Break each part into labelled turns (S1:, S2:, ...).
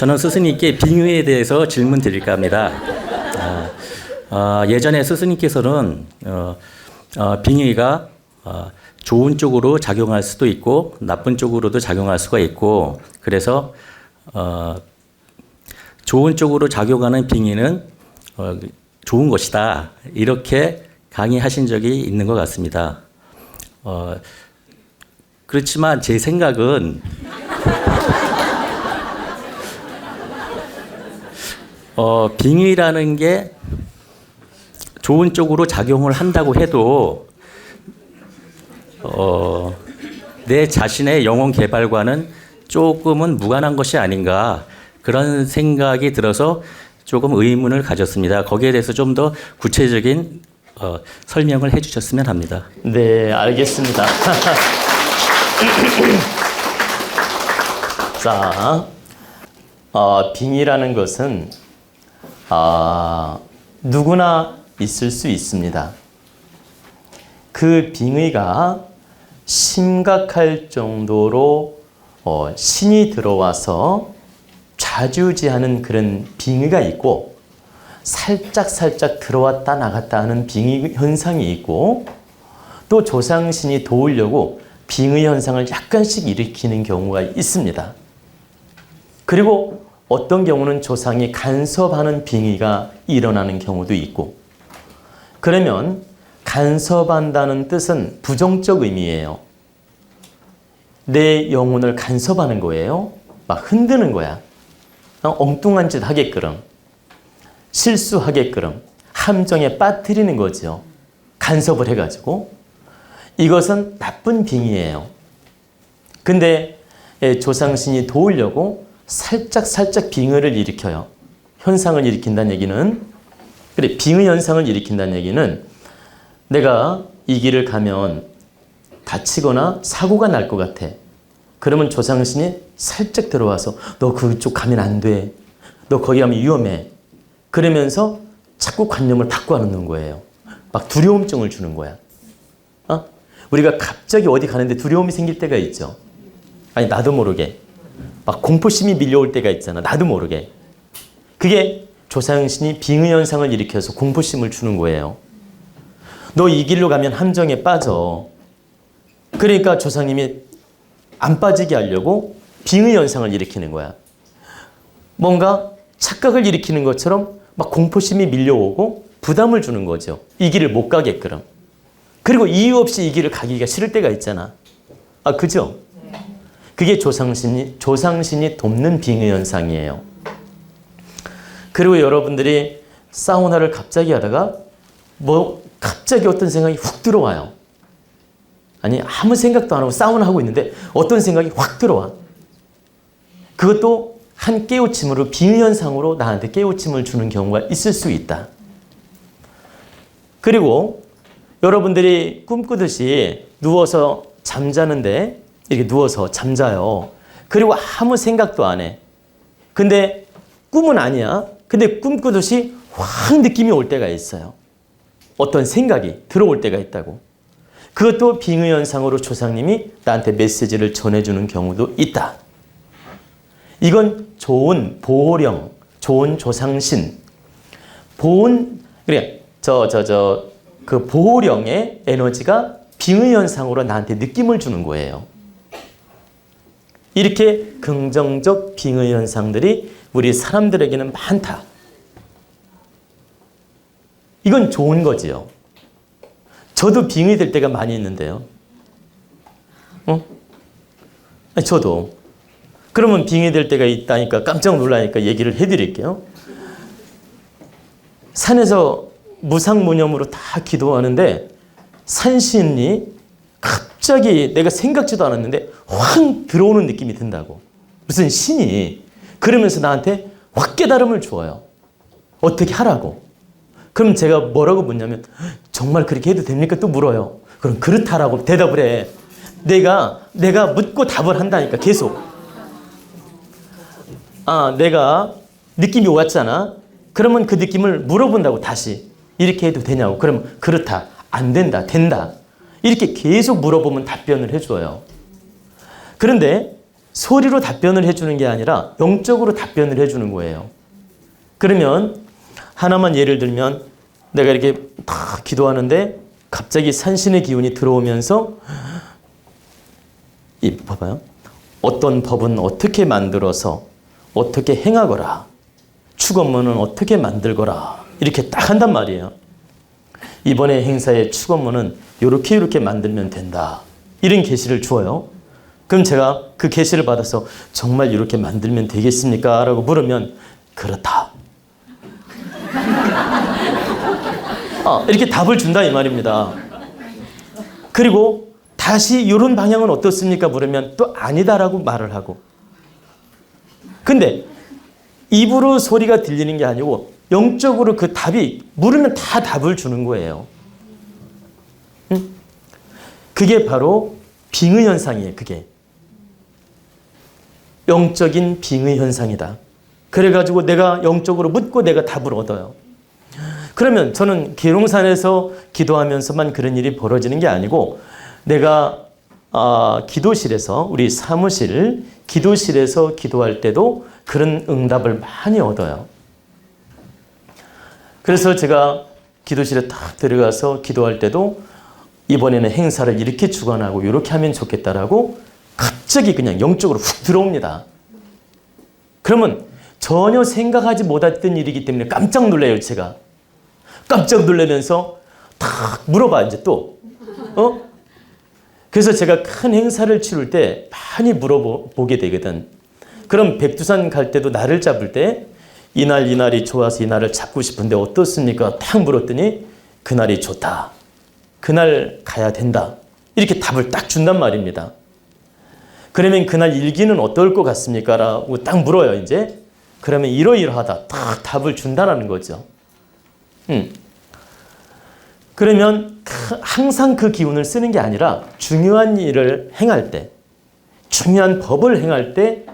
S1: 저는 스승님께 빙의에 대해서 질문 드릴까 합니다. 아, 아, 예전에 스승님께서는 어, 어, 빙의가 어, 좋은 쪽으로 작용할 수도 있고 나쁜 쪽으로도 작용할 수가 있고 그래서 어, 좋은 쪽으로 작용하는 빙의는 어, 좋은 것이다 이렇게 강의하신 적이 있는 것 같습니다. 어, 그렇지만 제 생각은 어, 빙의라는 게 좋은 쪽으로 작용을 한다고 해도 어, 내 자신의 영혼 개발과는 조금은 무관한 것이 아닌가 그런 생각이 들어서 조금 의문을 가졌습니다. 거기에 대해서 좀 더 구체적인 어, 설명을 해주셨으면 합니다.
S2: 네, 알겠습니다. 자, 어, 빙의라는 것은 아, 누구나 있을 수 있습니다. 그 빙의가 심각할 정도로 어, 신이 들어와서 좌지우지하는 그런 빙의가 있고 살짝 살짝 들어왔다 나갔다 하는 빙의 현상이 있고 또 조상신이 도우려고 빙의 현상을 약간씩 일으키는 경우가 있습니다. 그리고 어떤 경우는 조상이 간섭하는 빙의가 일어나는 경우도 있고 그러면 간섭한다는 뜻은 부정적 의미예요. 내 영혼을 간섭하는 거예요. 막 흔드는 거야. 어, 엉뚱한 짓 하게끔 실수하게끔 함정에 빠뜨리는 거죠. 간섭을 해가지고 이것은 나쁜 빙의예요. 근데 예, 조상신이 도우려고 살짝 살짝 빙의를 일으켜요. 현상을 일으킨다는 얘기는 그래 빙의 현상을 일으킨다는 얘기는 내가 이 길을 가면 다치거나 사고가 날 것 같아. 그러면 조상신이 살짝 들어와서 너 그쪽 가면 안 돼. 너 거기 가면 위험해. 그러면서 자꾸 관념을 바꿔놓는 거예요. 막 두려움증을 주는 거야. 어? 우리가 갑자기 어디 가는데 두려움이 생길 때가 있죠. 아니 나도 모르게 막 공포심이 밀려올 때가 있잖아. 나도 모르게. 그게 조상신이 빙의 현상을 일으켜서 공포심을 주는 거예요. 너 이 길로 가면 함정에 빠져. 그러니까 조상님이 안 빠지게 하려고 빙의 현상을 일으키는 거야. 뭔가 착각을 일으키는 것처럼 막 공포심이 밀려오고 부담을 주는 거죠. 이 길을 못 가게끔. 그리고 이유 없이 이 길을 가기가 싫을 때가 있잖아. 아, 그죠? 그게 조상신이, 조상신이 돕는 빙의 현상이에요. 그리고 여러분들이 사우나를 갑자기 하다가 뭐 갑자기 어떤 생각이 훅 들어와요. 아니, 아무 생각도 안 하고 사우나 하고 있는데 어떤 생각이 확 들어와. 그것도 한 깨우침으로 빙현상으로 나한테 깨우침을 주는 경우가 있을 수 있다. 그리고 여러분들이 꿈꾸듯이 누워서 잠자는데 이렇게 누워서 잠자요. 그리고 아무 생각도 안 해. 근데 꿈은 아니야. 근데 꿈꾸듯이 확 느낌이 올 때가 있어요. 어떤 생각이 들어올 때가 있다고. 그것도 빙의 현상으로 조상님이 나한테 메시지를 전해주는 경우도 있다. 이건 좋은 보호령, 좋은 조상신, 보온 그래 저 저 저 그 보호령의 에너지가 빙의 현상으로 나한테 느낌을 주는 거예요. 이렇게 긍정적 빙의 현상들이 우리 사람들에게는 많다. 이건 좋은 거지요. 저도 빙의 될 때가 많이 있는데요. 어? 아니, 저도. 그러면 빙의 될 때가 있다니까 깜짝 놀라니까 얘기를 해드릴게요. 산에서 무상무념으로 다 기도하는데 산신이 갑자기 내가 생각지도 않았는데 확 들어오는 느낌이 든다고. 무슨 신이 그러면서 나한테 확 깨달음을 주어요. 어떻게 하라고. 그럼 제가 뭐라고 묻냐면 정말 그렇게 해도 됩니까? 또 물어요. 그럼 그렇다라고 대답을 해. 내가 내가 묻고 답을 한다니까 계속. 아, 내가 느낌이 왔잖아. 그러면 그 느낌을 물어본다고 다시. 이렇게 해도 되냐고. 그러면 그렇다. 안 된다. 된다. 이렇게 계속 물어보면 답변을 해줘요. 그런데 소리로 답변을 해주는 게 아니라 영적으로 답변을 해주는 거예요. 그러면 하나만 예를 들면 내가 이렇게 탁 기도하는데 갑자기 산신의 기운이 들어오면서 이 봐봐요. 어떤 법은 어떻게 만들어서 어떻게 행하거라. 축원문은 어떻게 만들거라. 이렇게 딱 한단 말이에요. 이번에 행사의 축원문은 이렇게 이렇게 만들면 된다. 이런 계시를 주어요. 그럼 제가 그 계시를 받아서 정말 이렇게 만들면 되겠습니까? 라고 물으면 그렇다. 아, 이렇게 답을 준다 이 말입니다. 그리고 다시 이런 방향은 어떻습니까? 물으면 또 아니다라고 말을 하고. 근데 입으로 소리가 들리는 게 아니고 영적으로 그 답이 물으면 다 답을 주는 거예요. 응? 그게 바로 빙의 현상이에요. 그게 영적인 빙의 현상이다. 그래가지고 내가 영적으로 묻고 내가 답을 얻어요. 그러면 저는 계룡산에서 기도하면서만 그런 일이 벌어지는 게 아니고 내가 아, 기도실에서 우리 사무실 기도실에서 기도할 때도 그런 응답을 많이 얻어요. 그래서 제가 기도실에 딱 들어가서 기도할 때도 이번에는 행사를 이렇게 주관하고 이렇게 하면 좋겠다라고 갑자기 그냥 영적으로 훅 들어옵니다. 그러면 전혀 생각하지 못했던 일이기 때문에 깜짝 놀라요, 제가. 깜짝 놀라면서 탁 물어봐, 이제 또. 어? 그래서 제가 큰 행사를 치를 때 많이 물어보게 되거든. 그럼 백두산 갈 때도 날을 잡을 때 이날 이날이 좋아서 이날을 잡고 싶은데 어떻습니까? 탁 물었더니 그날이 좋다. 그날 가야 된다. 이렇게 답을 딱 준단 말입니다. 그러면 그날 일기는 어떨 것 같습니까? 라고 딱 물어요, 이제. 그러면 이러이러하다. 딱 답을 준다라는 거죠. 음. 그러면 그- 항상 그 기운을 쓰는 게 아니라 중요한 일을 행할 때, 중요한 법을 행할 때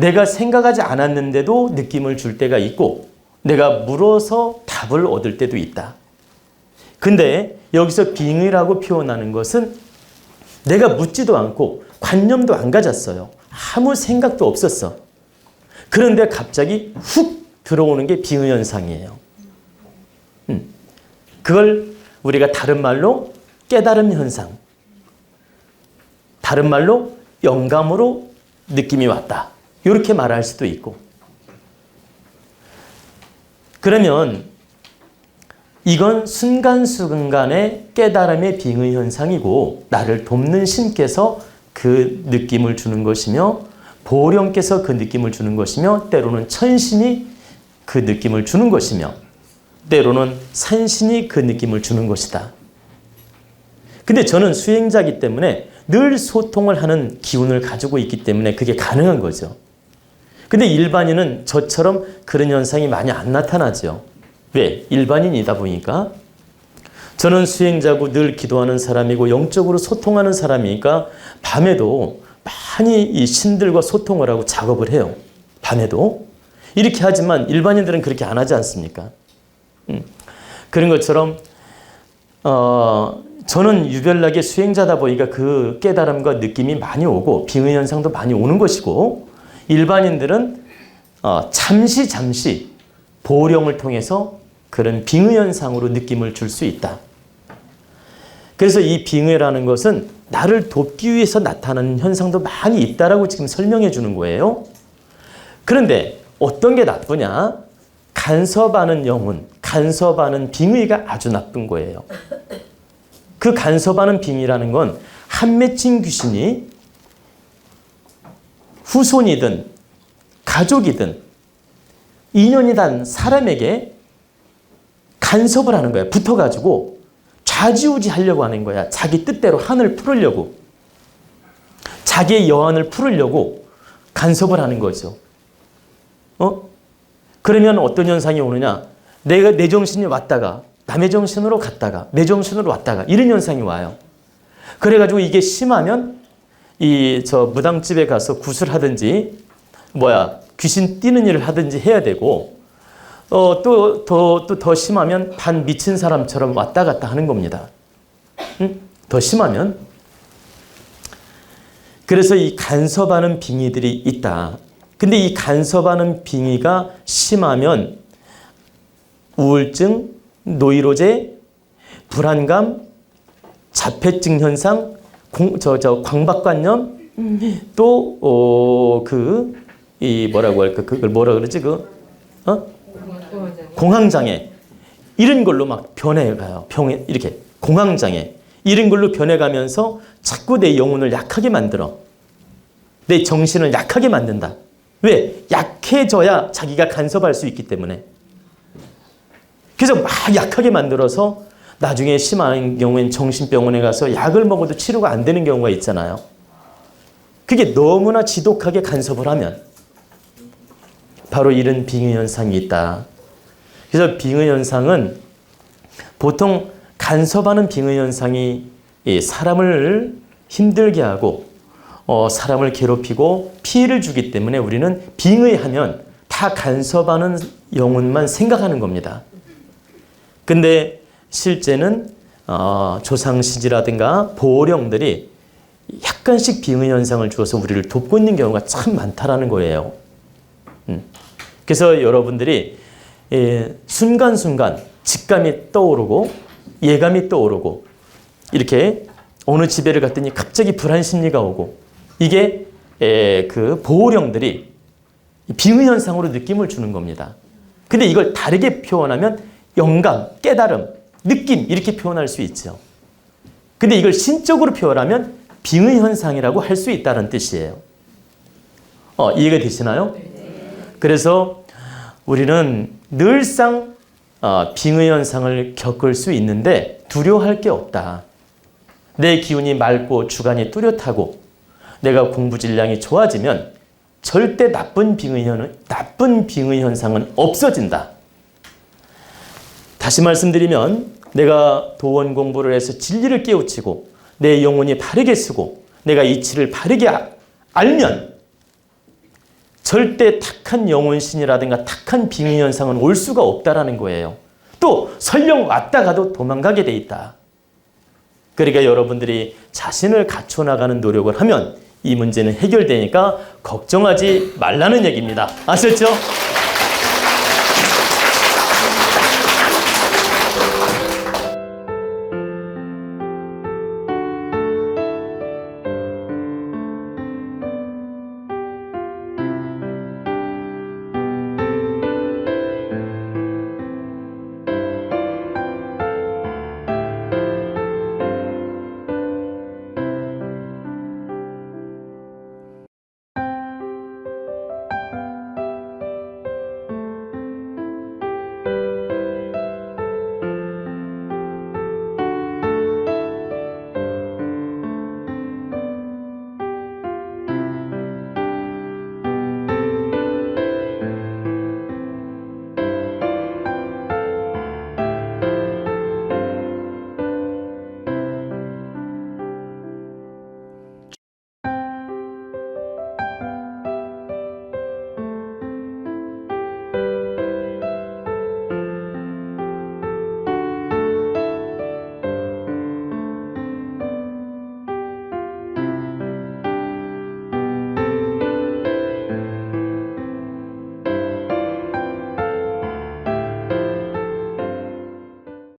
S2: 내가 생각하지 않았는데도 느낌을 줄 때가 있고 내가 물어서 답을 얻을 때도 있다. 근데 여기서 빙의라고 표현하는 것은 내가 묻지도 않고 관념도 안 가졌어요. 아무 생각도 없었어. 그런데 갑자기 훅 들어오는 게 빙의 현상이에요. 음. 그걸 우리가 다른 말로 깨달음 현상. 다른 말로 영감으로 느낌이 왔다. 이렇게 말할 수도 있고. 그러면 이건 순간순간의 깨달음의 빙의 현상이고 나를 돕는 신께서 그 느낌을 주는 것이며 보령께서 그 느낌을 주는 것이며 때로는 천신이 그 느낌을 주는 것이며 때로는 산신이 그 느낌을 주는 것이다. 근데 저는 수행자이기 때문에 늘 소통을 하는 기운을 가지고 있기 때문에 그게 가능한 거죠. 근데 일반인은 저처럼 그런 현상이 많이 안 나타나죠. 왜? 일반인이다 보니까. 저는 수행자고 늘 기도하는 사람이고 영적으로 소통하는 사람이니까 밤에도 많이 이 신들과 소통을 하고 작업을 해요. 밤에도. 이렇게 하지만 일반인들은 그렇게 안 하지 않습니까? 음. 그런 것처럼 어, 저는 유별나게 수행자다 보니까 그 깨달음과 느낌이 많이 오고 빙의 현상도 많이 오는 것이고 일반인들은 어, 잠시 잠시 보령을 통해서 그런 빙의 현상으로 느낌을 줄 수 있다. 그래서 이 빙의라는 것은 나를 돕기 위해서 나타나는 현상도 많이 있다라고 지금 설명해 주는 거예요. 그런데 어떤 게 나쁘냐? 간섭하는 영혼, 간섭하는 빙의가 아주 나쁜 거예요. 그 간섭하는 빙의라는 건 한 맺힌 귀신이 후손이든 가족이든 인연이 단 사람에게 간섭을 하는 거야. 붙어가지고 좌지우지 하려고 하는 거야. 자기 뜻대로 한을 풀으려고. 자기의 여한을 풀으려고 간섭을 하는 거죠. 어? 그러면 어떤 현상이 오느냐? 내가 내 정신이 왔다가 남의 정신으로 갔다가 내 정신으로 왔다가 이런 현상이 와요. 그래가지고 이게 심하면 이 저 무당집에 가서 구슬하든지 뭐야 귀신 뛰는 일을 하든지 해야 되고 어 또 더 또 더 심하면 반 미친 사람처럼 왔다 갔다 하는 겁니다. 응? 더 심하면 그래서 이 간섭하는 빙의들이 있다. 근데 이 간섭하는 빙의가 심하면 우울증, 노이로제, 불안감, 자폐증 현상, 공, 저, 저 광박관념, 또, 어, 그, 이 뭐라고 할까, 그걸 뭐라 그러지, 그, 어? 공황장애. 이런 걸로 막 변해가요. 병에, 이렇게. 공황장애. 이런 걸로 변해가면서 자꾸 내 영혼을 약하게 만들어. 내 정신을 약하게 만든다. 왜? 약해져야 자기가 간섭할 수 있기 때문에. 그래서 막 약하게 만들어서 나중에 심한 경우엔 정신병원에 가서 약을 먹어도 치료가 안 되는 경우가 있잖아요. 그게 너무나 지독하게 간섭을 하면 바로 이런 빙의 현상이 있다. 그래서 빙의 현상은 보통 간섭하는 빙의 현상이 이 사람을 힘들게 하고 어, 사람을 괴롭히고 피해를 주기 때문에 우리는 빙의하면 다 간섭하는 영혼만 생각하는 겁니다. 근데 실제는 어, 조상시지라든가 보령들이 약간씩 빙의 현상을 주어서 우리를 돕고 있는 경우가 참 많다라는 거예요. 음. 그래서 여러분들이 예, 순간순간 직감이 떠오르고 예감이 떠오르고 이렇게 어느 집에를 갔더니 갑자기 불안 심리가 오고 이게 에, 그 보호령들이 빙의 현상으로 느낌을 주는 겁니다. 근데 이걸 다르게 표현하면 영감, 깨달음, 느낌 이렇게 표현할 수 있죠. 근데 이걸 신적으로 표현하면 빙의 현상이라고 할 수 있다는 뜻이에요. 어, 이해가 되시나요? 그래서 우리는 늘상 어, 빙의 현상을 겪을 수 있는데 두려워할 게 없다. 내 기운이 맑고 주관이 뚜렷하고 내가 공부 질량이 좋아지면 절대 나쁜 빙의 현 나쁜 빙의 현상은 없어진다. 다시 말씀드리면 내가 도원 공부를 해서 진리를 깨우치고 내 영혼이 바르게 쓰고 내가 이치를 바르게 아- 알면 절대 탁한 영혼신이라든가 탁한 빙의 현상은 올 수가 없다라는 거예요. 또 설령 왔다 가도 도망가게 돼 있다. 그러니까 여러분들이 자신을 갖춰 나가는 노력을 하면 이 문제는 해결되니까 걱정하지 말라는 얘기입니다. 아셨죠?